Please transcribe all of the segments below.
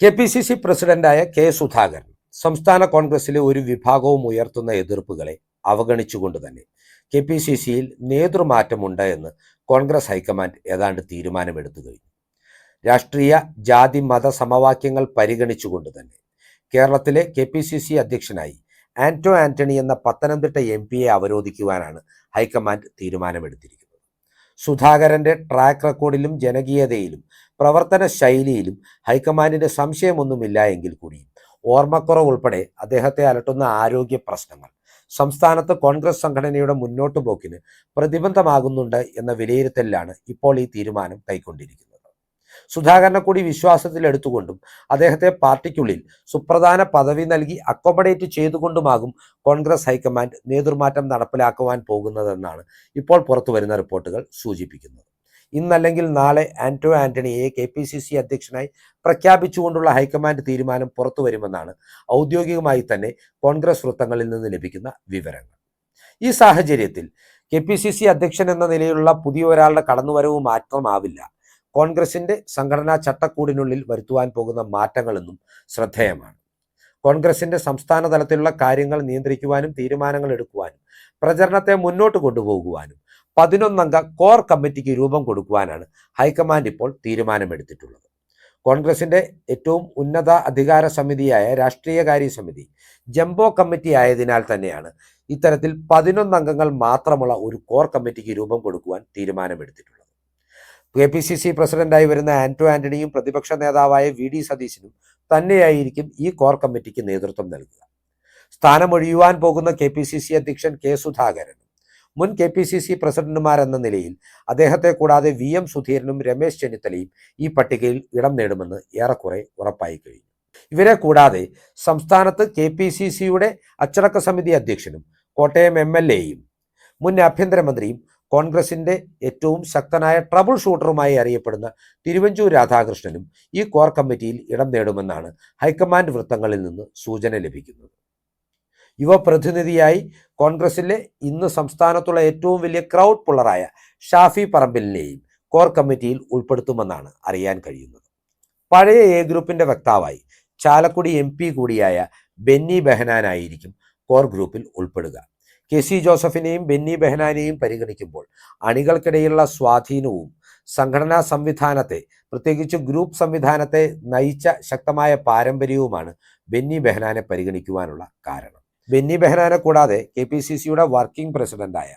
K P C C പ്രസിഡന്റായ K Sudhakaran സംസ്ഥാന കോൺഗ്രസിലെ ഒരു വിഭാഗവും ഉയർത്തുന്ന എതിർപ്പുകളെ അവഗണിച്ചുകൊണ്ട് തന്നെ കെ പി സി സിയിൽ നേതൃമാറ്റമുണ്ട് എന്ന് കോൺഗ്രസ് ഹൈക്കമാൻഡ് ഏതാണ്ട് തീരുമാനമെടുത്തു കഴിഞ്ഞു. രാഷ്ട്രീയ ജാതി മത സമവാക്യങ്ങൾ പരിഗണിച്ചുകൊണ്ട് തന്നെ കേരളത്തിലെ കെ പി സി സി അധ്യക്ഷനായി ആന്റോ ആന്റണി എന്ന പത്തനംതിട്ട എം പിയെ അവരോധിക്കുവാനാണ് ഹൈക്കമാൻഡ് തീരുമാനമെടുത്തിരിക്കുന്നത്. സുധാകരന്റെ ട്രാക്ക് റെക്കോർഡിലും ജനകീയതയിലും പ്രവർത്തന ശൈലിയിലും ഹൈക്കമാൻഡിന്റെ സംശയമൊന്നുമില്ല എങ്കിൽ കൂടി ഓർമ്മക്കുറവ് ഉൾപ്പെടെ അദ്ദേഹത്തെ അലട്ടുന്ന ആരോഗ്യ പ്രശ്നങ്ങൾ. സംസ്ഥാനത്ത് കോൺഗ്രസ് സംഘടനയുടെ മുന്നോട്ടു പോക്കിന് പ്രതിബന്ധമാകുന്നുണ്ട് എന്ന വിലയിരുത്തലിലാണ് ഇപ്പോൾ ഈ തീരുമാനം കൈക്കൊണ്ടിരിക്കുന്നത്. സുധാകരനെ കൂടി വിശ്വാസത്തിൽ എടുത്തുകൊണ്ടും അദ്ദേഹത്തെ പാർട്ടിക്കുള്ളിൽ സുപ്രധാന പദവി നൽകി അക്കോമഡേറ്റ് ചെയ്തുകൊണ്ടുമാകും കോൺഗ്രസ് ഹൈക്കമാൻഡ് നേതൃമാറ്റം നടപ്പിലാക്കുവാൻ പോകുന്നതെന്നാണ് ഇപ്പോൾ പുറത്തു വരുന്ന റിപ്പോർട്ടുകൾ സൂചിപ്പിക്കുന്നത്. ഇന്നല്ലെങ്കിൽ നാളെ ആന്റോ ആന്റണിയെ കെ പി സി സി അധ്യക്ഷനായി പ്രഖ്യാപിച്ചുകൊണ്ടുള്ള ഹൈക്കമാൻഡ് തീരുമാനം പുറത്തു വരുമെന്നാണ് ഔദ്യോഗികമായി തന്നെ കോൺഗ്രസ് വൃത്തങ്ങളിൽ നിന്ന് ലഭിക്കുന്ന വിവരങ്ങൾ. ഈ സാഹചര്യത്തിൽ കെ പി സി സി അധ്യക്ഷൻ എന്ന നിലയിലുള്ള പുതിയ ഒരാളുടെ കടന്നുവരവ് മാത്രമാവില്ല കോൺഗ്രസിന്റെ സംഘടനാ ചട്ടക്കൂടിനുള്ളിൽ വരുത്തുവാൻ പോകുന്ന മാറ്റങ്ങളെന്നും ശ്രദ്ധേയമാണ്. കോൺഗ്രസിന്റെ സംസ്ഥാന തലത്തിലുള്ള കാര്യങ്ങൾ നിയന്ത്രിക്കുവാനും തീരുമാനങ്ങൾ എടുക്കുവാനും പ്രചരണത്തെ മുന്നോട്ട് കൊണ്ടുപോകുവാനും പതിനൊന്നംഗ കോർ കമ്മിറ്റിക്ക് രൂപം കൊടുക്കുവാനാണ് ഹൈക്കമാൻഡ് ഇപ്പോൾ തീരുമാനമെടുത്തിട്ടുള്ളത്. കോൺഗ്രസിന്റെ ഏറ്റവും ഉന്നത അധികാര സമിതിയായ രാഷ്ട്രീയകാര്യ സമിതി ജംബോ കമ്മിറ്റി ആയതിനാൽ തന്നെയാണ് ഇത്തരത്തിൽ പതിനൊന്നംഗങ്ങൾ മാത്രമുള്ള ഒരു കോർ കമ്മിറ്റിക്ക് രൂപം കൊടുക്കുവാൻ തീരുമാനമെടുത്തിട്ടുള്ളത്. കെ പി സി സി പ്രസിഡന്റായി വരുന്ന ആന്റോ ആന്റണിയും പ്രതിപക്ഷ നേതാവായ വി ഡി സതീശനും തന്നെയായിരിക്കും ഈ കോർ കമ്മിറ്റിക്ക് നേതൃത്വം നൽകുക. സ്ഥാനമൊഴിയുവാൻ പോകുന്ന കെ പി സി സി അധ്യക്ഷൻ കെ സുധാകരനും മുൻ കെ പി സി സി പ്രസിഡന്റുമാരെന്ന നിലയിൽ അദ്ദേഹത്തെ കൂടാതെ വി എം സുധീരനും രമേശ് ചെന്നിത്തലയും ഈ പട്ടികയിൽ ഇടം നേടുമെന്ന് ഏറെക്കുറെ ഉറപ്പായി കഴിഞ്ഞു. ഇവരെ കൂടാതെ സംസ്ഥാനത്ത് കെ പി സി സിയുടെ അച്ചടക്ക സമിതി അധ്യക്ഷനും കോട്ടയം എം എൽ എയും മുൻ ആഭ്യന്തരമന്ത്രിയും കോൺഗ്രസിന്റെ ഏറ്റവും ശക്തനായ ട്രബിൾ ഷൂട്ടറുമായി അറിയപ്പെടുന്ന തിരുവഞ്ചൂർ രാധാകൃഷ്ണനും ഈ കോർ കമ്മിറ്റിയിൽ ഇടം നേടുമെന്നാണ് ഹൈക്കമാൻഡ് വൃത്തങ്ങളിൽ നിന്ന് സൂചന ലഭിക്കുന്നത്. യുവ പ്രതിനിധിയായി കോൺഗ്രസിലെ ഇന്ന് സംസ്ഥാനത്തുള്ള ഏറ്റവും വലിയ ക്രൗഡ് പുള്ളറായ ഷാഫി പറമ്പിലിനെയും കോർ കമ്മിറ്റിയിൽ ഉൾപ്പെടുത്തുമെന്നാണ് അറിയാൻ കഴിയുന്നത്. പഴയ എ ഗ്രൂപ്പിന്റെ വക്താവായി ചാലക്കുടി എം കൂടിയായ ബെന്നി ബെഹനാനായിരിക്കും കോർ ഗ്രൂപ്പിൽ ഉൾപ്പെടുക. കെ സി ജോസഫിനെയും ബെന്നി ബെഹനാനെയും പരിഗണിക്കുമ്പോൾ അണികൾക്കിടയിലുള്ള സ്വാധീനവും സംഘടനാ സംവിധാനത്തെ പ്രത്യേകിച്ച് ഗ്രൂപ്പ് സംവിധാനത്തെ നയിച്ച ശക്തമായ പാരമ്പര്യവുമാണ് ബെന്നി ബെഹനാനെ പരിഗണിക്കുവാനുള്ള കാരണം. ബെന്നി ബെഹനാനെ കൂടാതെ കെ പി സി സിയുടെ വർക്കിംഗ് പ്രസിഡന്റായ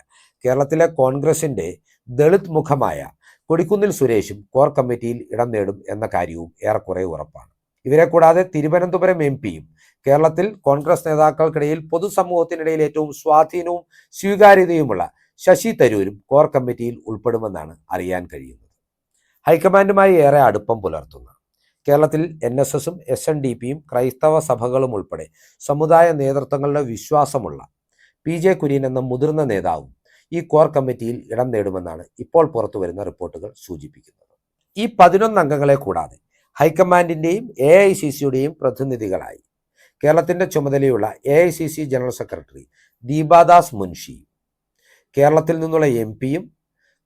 കേരളത്തിലെ കോൺഗ്രസിന്റെ ദളിത് മുഖമായ കൊടിക്കുന്നിൽ സുരേഷും കോർ കമ്മിറ്റിയിൽ ഇടം നേടും എന്ന കാര്യവും ഏറെക്കുറെ ഉറപ്പാണ്. ഇവരെ കൂടാതെ തിരുവനന്തപുരം എം പിയും കേരളത്തിൽ കോൺഗ്രസ് നേതാക്കൾക്കിടയിൽ പൊതുസമൂഹത്തിനിടയിൽ ഏറ്റവും സ്വാധീനവും സ്വീകാര്യതയുമുള്ള ശശി തരൂരും കോർ കമ്മിറ്റിയിൽ ഉൾപ്പെടുമെന്നാണ് അറിയാൻ കഴിയുന്നത്. ഹൈക്കമാൻഡുമായി ഏറെ അടുപ്പം പുലർത്തുന്ന കേരളത്തിൽ എൻ എസ് എസും എസ് എൻ ഡി പിയും ക്രൈസ്തവ സഭകളും ഉൾപ്പെടെ സമുദായ നേതൃത്വങ്ങളുടെ വിശ്വാസമുള്ള പി ജെ കുര്യൻ എന്ന മുതിർന്ന നേതാവും ഈ കോർ കമ്മിറ്റിയിൽ ഇടം നേടുമെന്നാണ് ഇപ്പോൾ പുറത്തുവരുന്ന റിപ്പോർട്ടുകൾ സൂചിപ്പിക്കുന്നത്. ഈ പതിനൊന്ന് അംഗങ്ങളെ കൂടാതെ ഹൈക്കമാൻഡിന്റെയും എ ഐ സി സിയുടെയും പ്രതിനിധികളായി. കേരളത്തിന്റെ ചുമതലയുള്ള A I C C general secretary Deepa Das Munshi കേരളത്തിൽ നിന്നുള്ള എം പിയും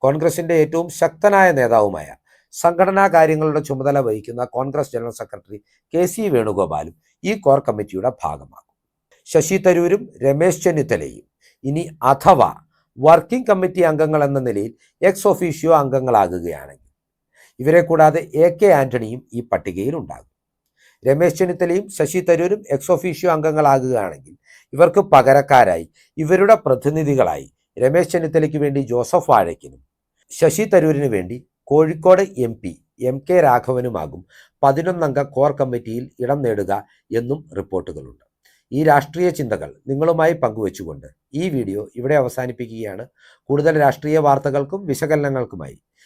കോൺഗ്രസിന്റെ ഏറ്റവും ശക്തനായ നേതാവുമായ സംഘടനാ കാര്യങ്ങളുടെ ചുമതല വഹിക്കുന്ന Congress general secretary K C വേണുഗോപാലും ഈ കോർ കമ്മിറ്റിയുടെ ഭാഗമാകും. ശശി തരൂരും രമേശ് ചെന്നിത്തലയും ഇനി അഥവാ വർക്കിംഗ് കമ്മിറ്റി അംഗങ്ങൾ എന്ന നിലയിൽ എക്സ് ഒഫീഷ്യോ അംഗങ്ങളാകുകയാണെങ്കിൽ ഇവരെ കൂടാതെ എ കെ ആന്റണിയും ഈ പട്ടികയിൽ ഉണ്ടാകും. രമേശ് ചെന്നിത്തലയും ശശി തരൂരും എക്സ് ഒഫീഷ്യോ അംഗങ്ങളാകുകയാണെങ്കിൽ ഇവർക്ക് പകരക്കാരായി ഇവരുടെ പ്രതിനിധികളായി രമേശ് ചെന്നിത്തലയ്ക്ക് വേണ്ടി ജോസഫ് വാഴയ്ക്കിനും ശശി തരൂരിന് വേണ്ടി Kozhikode M P M K രാഘവനുമാകും പതിനൊന്നംഗ കോർ കമ്മിറ്റിയിൽ ഇടം നേടുക എന്നും റിപ്പോർട്ടുകളുണ്ട്. ഈ രാഷ്ട്രീയ ചിന്തകൾ നിങ്ങളുമായി പങ്കുവച്ചുകൊണ്ട് ഈ വീഡിയോ ഇവിടെ അവസാനിപ്പിക്കുകയാണ്. കൂടുതൽ രാഷ്ട്രീയ വാർത്തകൾക്കും വിശകലനങ്ങൾക്കുമായി